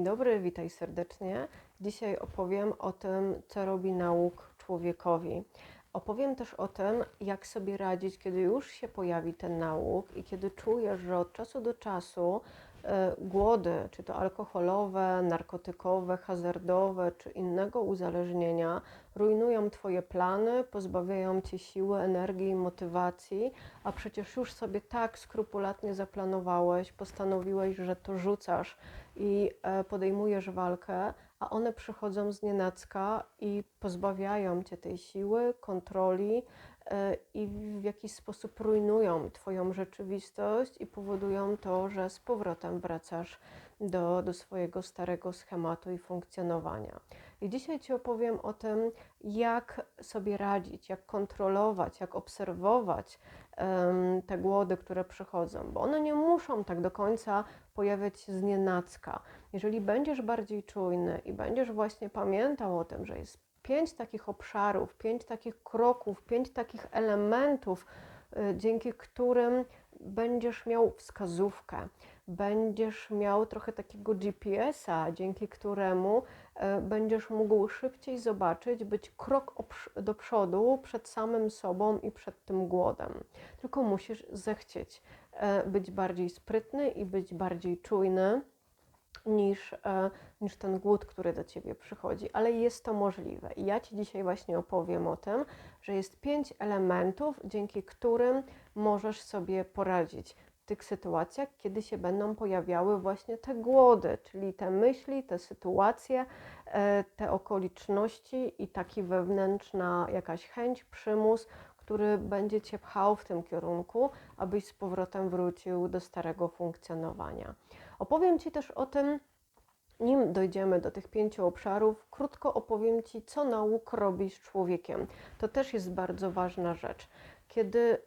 Dzień dobry, witaj serdecznie. Dzisiaj opowiem o tym, co robi nauk człowiekowi. Opowiem też o tym, jak sobie radzić, kiedy już się pojawi ten nauk i kiedy czujesz, że od czasu do czasu e, głody, czy to alkoholowe, narkotykowe, hazardowe, czy innego uzależnienia, rujnują Twoje plany, pozbawiają Cię siły, energii i motywacji, a przecież już sobie tak skrupulatnie zaplanowałeś, postanowiłeś, że to rzucasz i e, podejmujesz walkę, a one przychodzą z nienacka i pozbawiają cię tej siły, kontroli i w jakiś sposób rujnują Twoją rzeczywistość i powodują to, że z powrotem wracasz do, do swojego starego schematu i funkcjonowania. I dzisiaj Ci opowiem o tym, jak sobie radzić, jak kontrolować, jak obserwować um, te głody, które przychodzą, bo one nie muszą tak do końca pojawiać się z. Jeżeli będziesz bardziej czujny i będziesz właśnie pamiętał o tym, że jest pięć takich obszarów, pięć takich kroków, pięć takich elementów, y, dzięki którym będziesz miał wskazówkę, będziesz miał trochę takiego GPS-a, dzięki któremu y, będziesz mógł szybciej zobaczyć, być krok do przodu przed samym sobą i przed tym głodem. Tylko musisz zechcieć y, być bardziej sprytny i być bardziej czujny niż, e, niż ten głód, który do ciebie przychodzi, ale jest to możliwe. I ja ci dzisiaj właśnie opowiem o tym, że jest pięć elementów, dzięki którym możesz sobie poradzić w tych sytuacjach, kiedy się będą pojawiały właśnie te głody, czyli te myśli, te sytuacje, e, te okoliczności i taki wewnętrzna jakaś chęć, przymus, który będzie cię pchał w tym kierunku, abyś z powrotem wrócił do starego funkcjonowania. Opowiem Ci też o tym, nim dojdziemy do tych pięciu obszarów, krótko opowiem Ci, co nauk robi z człowiekiem. To też jest bardzo ważna rzecz. Kiedy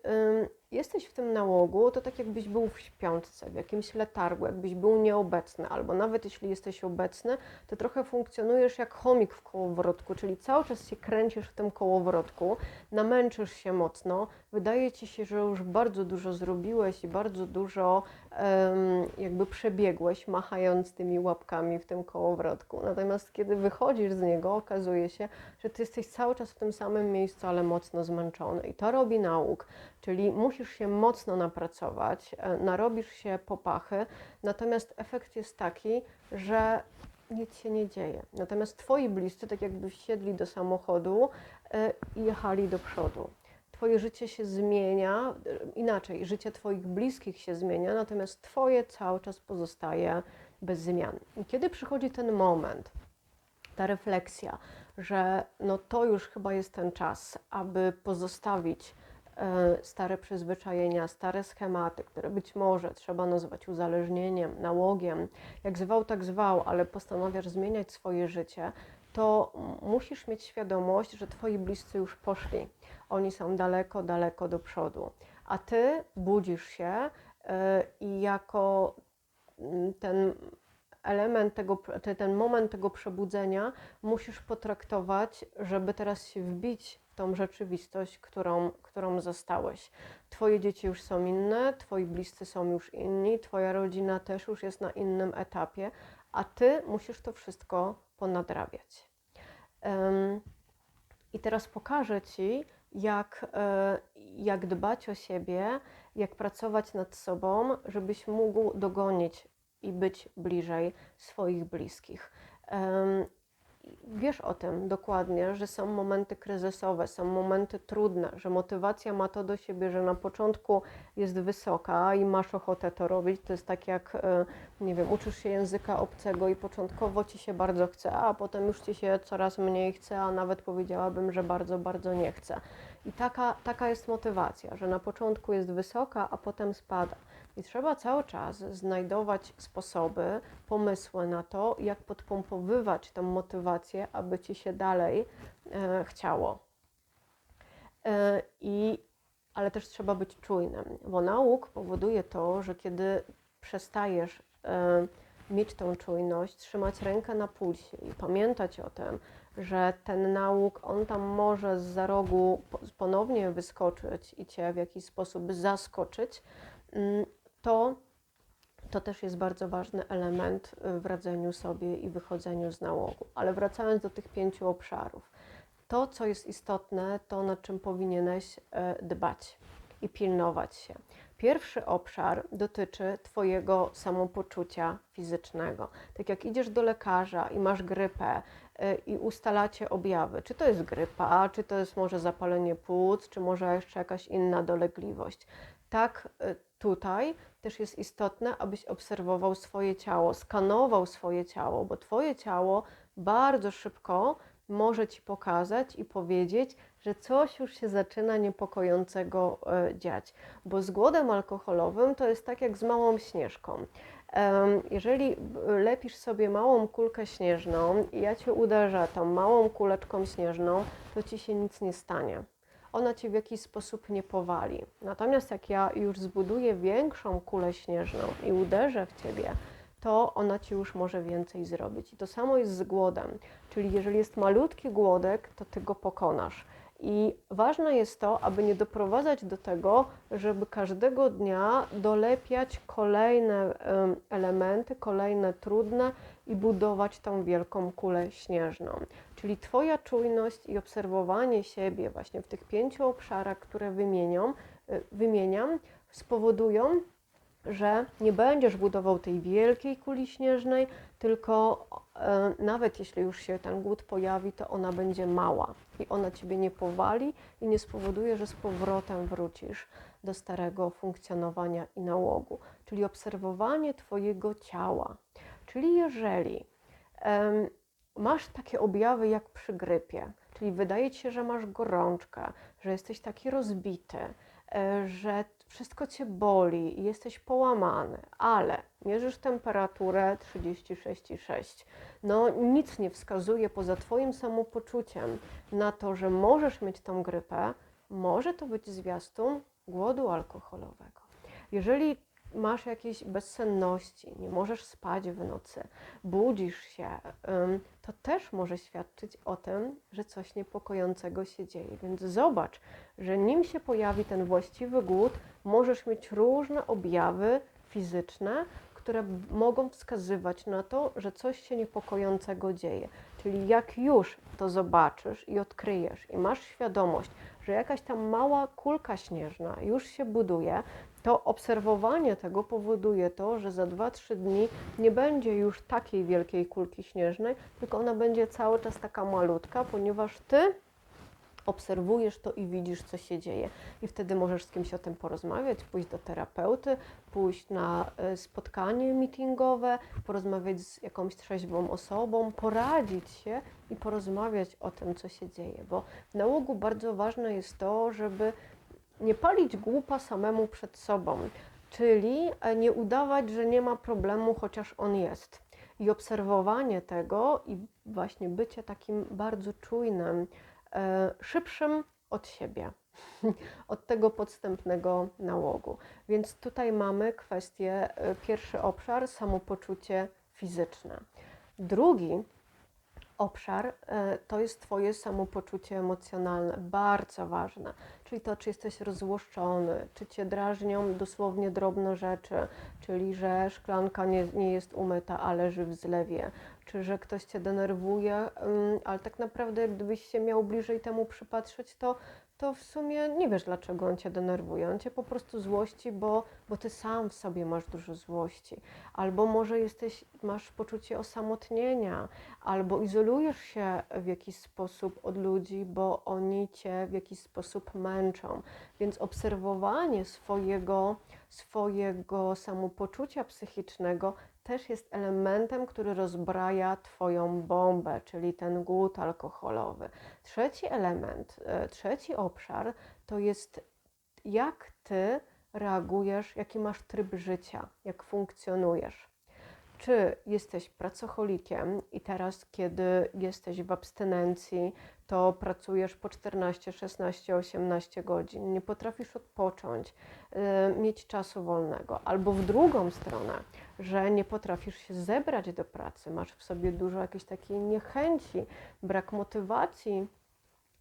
jesteś w tym nałogu, to tak jakbyś był w śpiączce, w jakimś letargu, jakbyś był nieobecny, albo nawet jeśli jesteś obecny, to trochę funkcjonujesz jak chomik w kołowrotku, czyli cały czas się kręcisz w tym kołowrotku, namęczysz się mocno, wydaje ci się, że już bardzo dużo zrobiłeś i bardzo dużo jakby przebiegłeś, machając tymi łapkami w tym kołowrotku. Natomiast kiedy wychodzisz z niego, okazuje się, że ty jesteś cały czas w tym samym miejscu, ale mocno zmęczony. I to robi nauk, czyli musisz się mocno napracować, e, narobisz się popachy, natomiast efekt jest taki, że nic się nie dzieje. Natomiast twoi bliscy, tak jakby wsiedli do samochodu e, i jechali do przodu. Twoje życie się zmienia, e, inaczej, życie Twoich bliskich się zmienia, natomiast Twoje cały czas pozostaje bez zmian. I kiedy przychodzi ten moment, ta refleksja, że no to już chyba jest ten czas, aby pozostawić stare przyzwyczajenia, stare schematy, które być może trzeba nazwać uzależnieniem, nałogiem, jak zwał, tak zwał, ale postanawiasz zmieniać swoje życie, to musisz mieć świadomość, że twoi bliscy już poszli. Oni są daleko, daleko do przodu. A ty budzisz się e, i jako mm, ten element tego, ten moment tego przebudzenia musisz potraktować, żeby teraz się wbić tą rzeczywistość, którą, którą zostałeś. Twoje dzieci już są inne, twoi bliscy są już inni, twoja rodzina też już jest na innym etapie, a ty musisz to wszystko ponadrabiać. Um, I teraz pokażę ci, jak, e, jak dbać o siebie, jak pracować nad sobą, żebyś mógł dogonić i być bliżej swoich bliskich. Um, wiesz o tym dokładnie, że są momenty kryzysowe, są momenty trudne, że motywacja ma to do siebie, że na początku jest wysoka i masz ochotę to robić. To jest tak jak, e, nie wiem, uczysz się języka obcego i początkowo ci się bardzo chce, a potem już ci się coraz mniej chce, a nawet powiedziałabym, że bardzo, bardzo nie chce. I taka, taka jest motywacja, że na początku jest wysoka, a potem spada. I trzeba cały czas znajdować sposoby, pomysły na to, jak podpompowywać tę motywację, aby ci się dalej e, chciało. E, i, ale też trzeba być czujnym, bo nauk powoduje to, że kiedy przestajesz e, mieć tą czujność, trzymać rękę na pulsie i pamiętać o tym, że ten nauk, on tam może z za rogu ponownie wyskoczyć i cię w jakiś sposób zaskoczyć, mm, to, To też jest bardzo ważny element y, w radzeniu sobie i wychodzeniu z nałogu. Ale wracając do tych pięciu obszarów, to, co jest istotne, to nad czym powinieneś e, dbać i pilnować się. Pierwszy obszar dotyczy Twojego samopoczucia fizycznego. Tak jak idziesz do lekarza i masz grypę y, i ustalacie objawy, czy to jest grypa, czy to jest może zapalenie płuc, czy może jeszcze jakaś inna dolegliwość. Tak y, tutaj też jest istotne, abyś obserwował swoje ciało, skanował swoje ciało, bo Twoje ciało bardzo szybko może Ci pokazać i powiedzieć, że coś już się zaczyna niepokojącego e, dziać. Bo z głodem alkoholowym to jest tak jak z małą śnieżką. Jeżeli lepisz sobie małą kulkę śnieżną i ja Cię uderzę tą małą kuleczką śnieżną, to Ci się nic nie stanie. Ona Cię w jakiś sposób nie powali. Natomiast jak ja już zbuduję większą kulę śnieżną i uderzę w Ciebie, to ona ci już może więcej zrobić. I to samo jest z głodem. Czyli jeżeli jest malutki głodek, to ty go pokonasz. I ważne jest to, aby nie doprowadzać do tego, żeby każdego dnia dolepiać kolejne elementy, kolejne trudne i budować tą wielką kulę śnieżną. Czyli Twoja czujność i obserwowanie siebie właśnie w tych pięciu obszarach, które wymieniam, y, wymieniam spowodują, że nie będziesz budował tej wielkiej kuli śnieżnej, tylko e, nawet jeśli już się ten głód pojawi, to ona będzie mała i ona ciebie nie powali i nie spowoduje, że z powrotem wrócisz do starego funkcjonowania i nałogu. Czyli obserwowanie Twojego ciała. Czyli jeżeli masz takie objawy jak przy grypie, czyli wydaje Ci się, że masz gorączkę, że jesteś taki rozbity, e, że wszystko cię boli i jesteś połamany, ale mierzysz temperaturę 36,6. No nic nie wskazuje poza twoim samopoczuciem na to, że możesz mieć tą grypę, może to być zwiastun głodu alkoholowego. Jeżeli masz jakieś bezsenności, nie możesz spać w nocy, budzisz się, to też może świadczyć o tym, że coś niepokojącego się dzieje. Więc zobacz, że nim się pojawi ten właściwy głód, możesz mieć różne objawy fizyczne, które mogą wskazywać na to, że coś się niepokojącego dzieje. Czyli jak już to zobaczysz i odkryjesz i masz świadomość, że jakaś tam mała kulka śnieżna już się buduje, to obserwowanie tego powoduje to, że za 2-3 dni nie będzie już takiej wielkiej kulki śnieżnej, tylko ona będzie cały czas taka malutka, ponieważ ty obserwujesz to i widzisz, co się dzieje. I wtedy możesz z kimś o tym porozmawiać, pójść do terapeuty, pójść na e, spotkanie meetingowe, porozmawiać z jakąś trzeźwą osobą, poradzić się i porozmawiać o tym, co się dzieje. Bo w nałogu bardzo ważne jest to, żeby nie palić głupa samemu przed sobą, czyli e, nie udawać, że nie ma problemu, chociaż on jest. I obserwowanie tego i właśnie bycie takim bardzo czujnym, e, szybszym od siebie, od tego podstępnego nałogu. Więc tutaj mamy kwestię, e, pierwszy obszar, samopoczucie fizyczne. Drugi obszar to jest Twoje samopoczucie emocjonalne, bardzo ważne. Czyli to, czy jesteś rozłoszczony, czy cię drażnią dosłownie drobne rzeczy, czyli że szklanka nie, nie jest umyta, a leży w zlewie, czy że ktoś cię denerwuje, ale tak naprawdę, gdybyś się miał bliżej temu przypatrzeć, to to w sumie nie wiesz, dlaczego on cię denerwuje. On cię po prostu złości, bo, bo ty sam w sobie masz dużo złości. Albo może jesteś, masz poczucie osamotnienia, albo izolujesz się w jakiś sposób od ludzi, bo oni cię w jakiś sposób męczą. Więc obserwowanie swojego, swojego samopoczucia psychicznego też jest elementem, który rozbraja Twoją bombę, czyli ten głód alkoholowy. Trzeci element, e, trzeci obszar to jest jak Ty reagujesz, jaki masz tryb życia, jak funkcjonujesz. Czy jesteś pracocholikiem i teraz, kiedy jesteś w abstynencji, to pracujesz po 14, 16, 18 godzin, nie potrafisz odpocząć, yy, mieć czasu wolnego, albo w drugą stronę, że nie potrafisz się zebrać do pracy, masz w sobie dużo jakiejś takiej niechęci, brak motywacji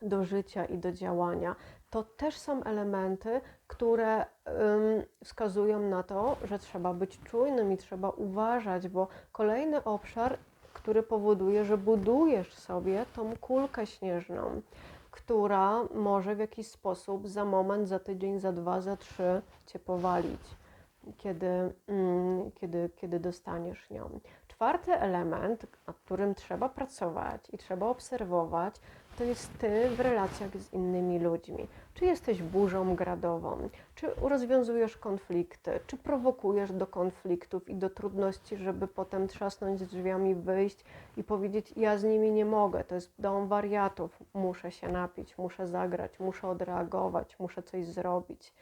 do życia i do działania. To też są elementy, które wskazują na to, że trzeba być czujnym i trzeba uważać, bo kolejny obszar, który powoduje, że budujesz sobie tą kulkę śnieżną, która może w jakiś sposób za moment, za tydzień, za dwa, za trzy cię powalić, kiedy, mm, kiedy, kiedy dostaniesz nią. Czwarty element, nad którym trzeba pracować i trzeba obserwować, to jest ty w relacjach z innymi ludźmi. Czy jesteś burzą gradową, czy rozwiązujesz konflikty, czy prowokujesz do konfliktów i do trudności, żeby potem trzasnąć z drzwiami, wyjść i powiedzieć: Ja z nimi nie mogę, to jest dom wariatów, muszę się napić, muszę zagrać, muszę odreagować, muszę coś zrobić.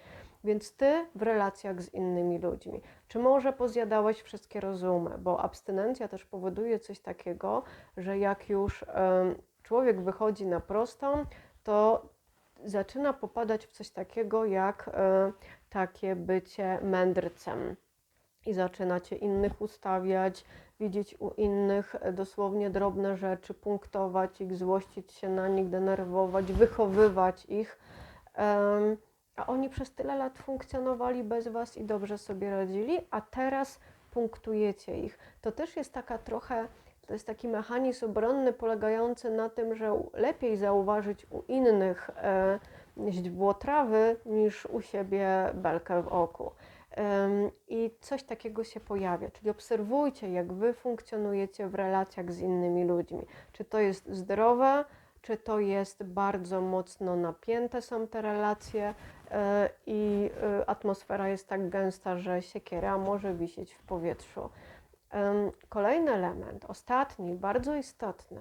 Więc ty w relacjach z innymi ludźmi. Czy może pozjadałeś wszystkie rozumy? Bo abstynencja też powoduje coś takiego, że jak już człowiek wychodzi na prostą, to zaczyna popadać w coś takiego jak e, takie bycie mędrcem. I zaczynacie innych ustawiać, widzieć u innych e, dosłownie drobne rzeczy, punktować ich, złościć się na nich, denerwować, wychowywać ich. A oni przez tyle lat funkcjonowali bez Was i dobrze sobie radzili, a teraz punktujecie ich. To też jest taka trochę to jest taki mechanizm obronny polegający na tym, że lepiej zauważyć u innych e, źdźbło trawy niż u siebie belkę w oku. I coś takiego się pojawia, czyli obserwujcie, jak wy funkcjonujecie w relacjach z innymi ludźmi. Czy to jest zdrowe, czy to jest bardzo mocno napięte są te relacje e, i e, atmosfera jest tak gęsta, że siekiera może wisieć w powietrzu. Kolejny element, ostatni, bardzo istotny,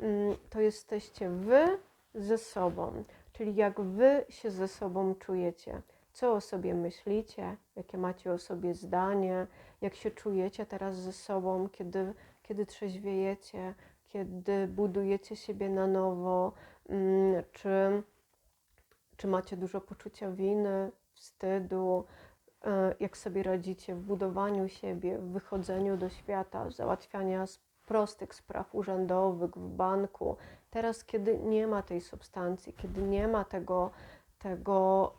mm, to jesteście wy ze sobą, czyli jak wy się ze sobą czujecie, co o sobie myślicie, jakie macie o sobie zdanie, jak się czujecie teraz ze sobą, kiedy, kiedy trzeźwiejecie, kiedy budujecie siebie na nowo, mm, czy, czy macie dużo poczucia winy, wstydu, jak sobie radzicie w budowaniu siebie, w wychodzeniu do świata, załatwiania prostych spraw urzędowych w banku. Teraz, kiedy nie ma tej substancji, kiedy nie ma tego, tego,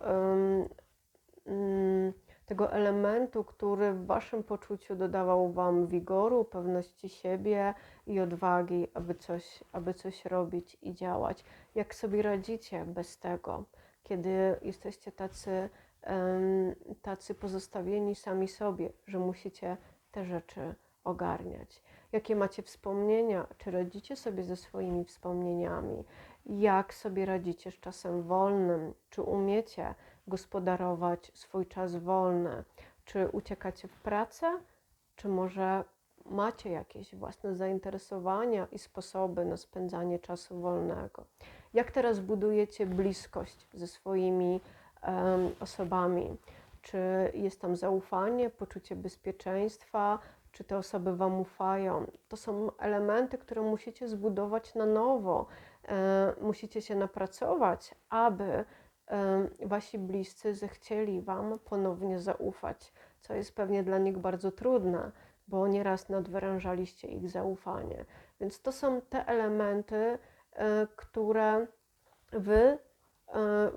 um, tego elementu, który w Waszym poczuciu dodawał Wam wigoru, pewności siebie i odwagi, aby coś, aby coś robić i działać. Jak sobie radzicie bez tego, kiedy jesteście tacy tacy pozostawieni sami sobie, że musicie te rzeczy ogarniać. Jakie macie wspomnienia? Czy radzicie sobie ze swoimi wspomnieniami? Jak sobie radzicie z czasem wolnym? Czy umiecie gospodarować swój czas wolny? Czy uciekacie w pracę? Czy może macie jakieś własne zainteresowania i sposoby na spędzanie czasu wolnego? Jak teraz budujecie bliskość ze swoimi osobami. Czy jest tam zaufanie, poczucie bezpieczeństwa, czy te osoby Wam ufają. To są elementy, które musicie zbudować na nowo. Musicie się napracować, aby Wasi bliscy zechcieli Wam ponownie zaufać, co jest pewnie dla nich bardzo trudne, bo nieraz nadwyrężaliście ich zaufanie. Więc to są te elementy, e, które Wy e,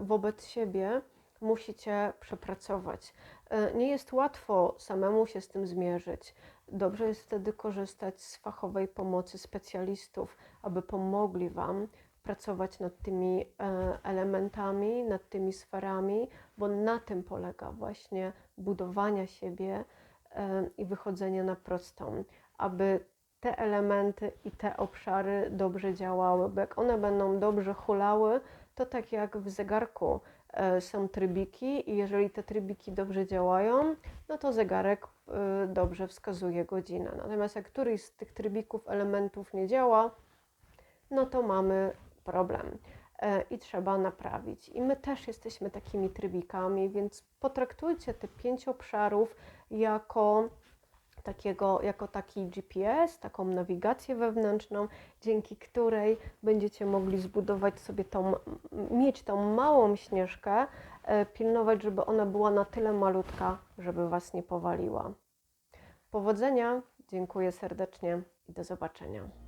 wobec siebie musicie przepracować. E, nie jest łatwo samemu się z tym zmierzyć. Dobrze jest wtedy korzystać z fachowej pomocy specjalistów, aby pomogli Wam pracować nad tymi e, elementami, nad tymi sferami, bo na tym polega właśnie budowanie siebie e, i wychodzenie na prostą, aby te elementy i te obszary dobrze działały, bo jak one będą dobrze hulały, to tak jak w zegarku są trybiki i jeżeli te trybiki dobrze działają, no to zegarek e, dobrze wskazuje godzinę. Natomiast jak któryś z tych trybików, elementów nie działa, no to mamy problem e, i trzeba naprawić. I my też jesteśmy takimi trybikami, więc potraktujcie te pięć obszarów jako takiego, jako taki GPS, taką nawigację wewnętrzną, dzięki której będziecie mogli zbudować sobie tą, mieć tą małą śnieżkę, e, pilnować, żeby ona była na tyle malutka, żeby Was nie powaliła. Powodzenia, dziękuję serdecznie i do zobaczenia.